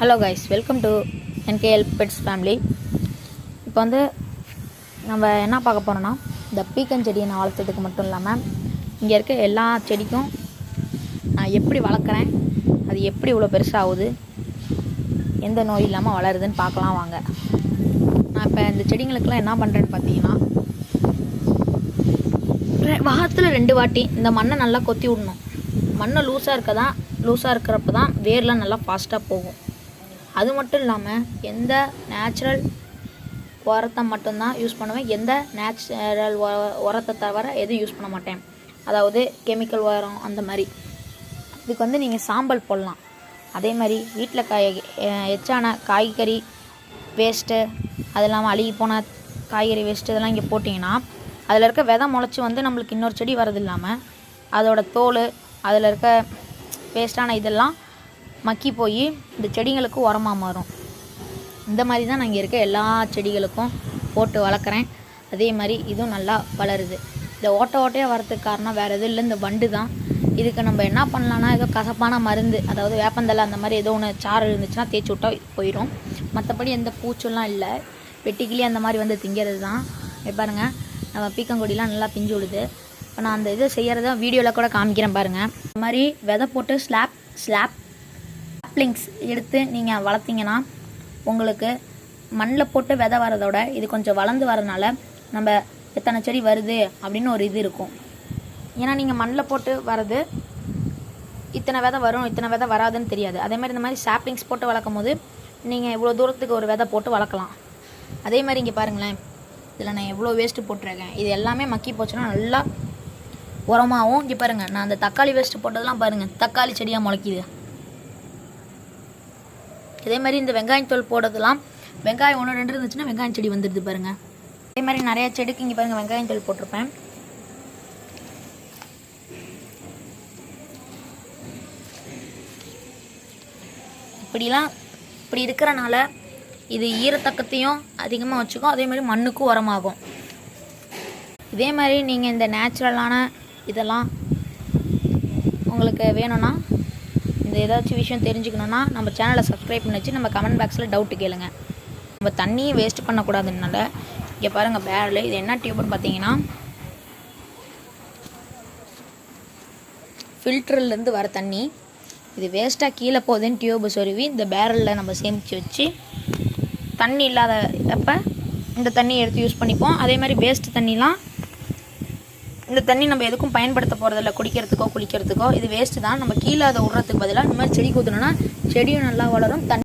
Hello guys welcome to NKL pets family இப்போ வந்து நம்ம என்ன பார்க்க போகிறோன்னா இந்த பீக்கன் செடியை நான் வளர்த்ததுக்கு மட்டும் இல்லாமல் இங்கே இருக்க எல்லா செடிக்கும் நான் எப்படி வளர்க்குறேன் அது எப்படி இவ்வளோ பெருசாகுது எந்த நோய் இல்லாமல் வளருதுன்னு பார்க்கலாம் வாங்க. நான் இப்போ இந்த செடிங்களுக்கெல்லாம் என்ன பண்ணுறேன்னு பார்த்தீங்கன்னா வாரத்தில் ரெண்டு வாட்டி இந்த மண்ணை நல்லா கொத்தி விடணும். மண்ணை லூஸாக இருக்க தான் லூஸாக இருக்கிறப்ப தான் வேர்லாம் நல்லா ஃபாஸ்ட்டாக போகும். அது மட்டும் இல்லாமல் எந்த நேச்சுரல் உரத்தை மட்டும்தான் யூஸ் பண்ணுவேன். எந்த நேச்சுரல் உரத்தை தவிர எதுவும் யூஸ் பண்ண மாட்டேன். அதாவது கெமிக்கல் உரம் அந்த மாதிரி. இதுக்கு வந்து நீங்கள் சாம்பல் போடலாம். அதே மாதிரி வீட்டில் காய் எச்சான காய்கறி வேஸ்ட்டு அது இல்லாமல் அழுகி போன காய்கறி வேஸ்ட்டு இதெல்லாம் இங்கே போட்டிங்கன்னா அதில் இருக்க விதை முளைச்சி வந்து நம்மளுக்கு இன்னொரு செடி வரது இல்லாமல் அதோடய தோல் அதில் இருக்க வேஸ்ட்டான இதெல்லாம் மக்கி போய் இந்த செடிங்களுக்கு உரமாக மாறும். இந்த மாதிரி தான் நான் இங்கே இருக்க எல்லா செடிகளுக்கும் போட்டு வளர்க்குறேன். அதே மாதிரி இதுவும் நல்லா வளருது. இந்த ஓட்ட ஓட்டையாக வரதுக்கு காரணம் வேறு எதுவும் இல்லை இந்த வண்டு தான். இதுக்கு நம்ம என்ன பண்ணலான்னா ஏதோ கசப்பான மருந்து அதாவது வேப்பந்தலை அந்த மாதிரி ஏதோ ஒன்று சாறு இருந்துச்சுன்னா தேய்ச்சி விட்டா போயிடும் மற்றபடி எந்த பூச்செல்லாம் இல்லை. வெட்டிக்கிளி அந்த மாதிரி வந்து திங்கிறது தான் பாருங்கள் நம்ம பீக்கங்கொடிலாம் நல்லா பிஞ்சு விடுது இப்போ நான் அந்த இது செய்கிறத வீடியோவில் கூட காமிக்கிறேன் பாருங்கள் இந்த மாதிரி விதை போட்டு ஸ்லாப் ஸ்லாப் சாப்ளிங்ஸ் எடுத்து நீங்கள் வளர்த்தீங்கன்னா உங்களுக்கு மண்ணில் போட்டு விதை வரதோட இது கொஞ்சம் வளர்ந்து வரனால நம்ம எத்தனை செடி வருது அப்படின்னு ஒரு இது இருக்கும். ஏன்னா நீங்கள் மண்ணில் போட்டு வரது இத்தனை விதை வரும் இத்தனை விதை வராதுன்னு தெரியாது. அதே மாதிரி இந்த மாதிரி சாப்ளிங்ஸ் போட்டு வளர்க்கும் போது நீங்கள் இவ்வளோ தூரத்துக்கு ஒரு விதை போட்டு வளர்க்கலாம். அதே மாதிரி இங்கே பாருங்களேன். இதில் நான் எவ்வளோ வேஸ்ட்டு போட்டிருக்கேன். இது எல்லாமே மக்கி போச்சுன்னா நல்லா உரமாகவும் இங்கே பாருங்கள் நான் அந்த தக்காளி வேஸ்ட்டு போட்டதெல்லாம் பாருங்கள் தக்காளி செடியாக முளைக்கிது. இதே மாதிரி இந்த வெங்காயம் தோல் போடுறதுலாம் வெங்காயம் ஒன்று ரெண்டு இருந்துச்சுன்னா வெங்காயம் செடி வந்துடுது பாருங்க. அதே மாதிரி நிறைய செடிக்கு இங்கே பாருங்க வெங்காயம் தோல் போட்டிருப்பேன். இப்படிலாம் இப்படி இருக்கிறனால இது ஈரத்தக்கத்தையும் அதிகமாக வச்சுக்கும். அதே மாதிரி மண்ணுக்கும் உரமாகும். இதே மாதிரி நீங்கள் இந்த நேச்சுரலான இதெல்லாம் உங்களுக்கு வேணும்னா இந்த ஏதாச்சும் விஷயம் தெரிஞ்சுக்கணுன்னா நம்ம சேனலை சப்ஸ்கிரைப் பண்ணி வச்சு நம்ம கமெண்ட் பாக்ஸில் டவுட்டு கேளுங்க. நம்ம தண்ணியை வேஸ்ட் பண்ணக்கூடாதுனால இங்கே பாருங்கள் பேரல் இது என்ன டியூப்னு பார்த்தீங்கன்னா ஃபில்டர்லேருந்து வர தண்ணி. இது வேஸ்ட்டாக கீழே போகுதுன்னு டியூப் சொருவி இந்த பேரலில் நம்ம சேமித்து வச்சு தண்ணி இல்லாத அப்போ இந்த தண்ணியை எடுத்து யூஸ் பண்ணிப்போம். அதே மாதிரி வேஸ்ட் தண்ணிலாம் இந்த தண்ணி நம்ம எதுக்கும் பயன்படுத்த போகிறதில்ல குடிக்கிறதுக்கோ குளிக்கிறதுக்கோ. இது வேஸ்ட்டு தான். நம்ம கீழே அதை விட்றதுக்கு பதிலாக இந்த மாதிரி செடி ஊற்றணும்னா செடியும் நல்லா வளரும் தண்ணி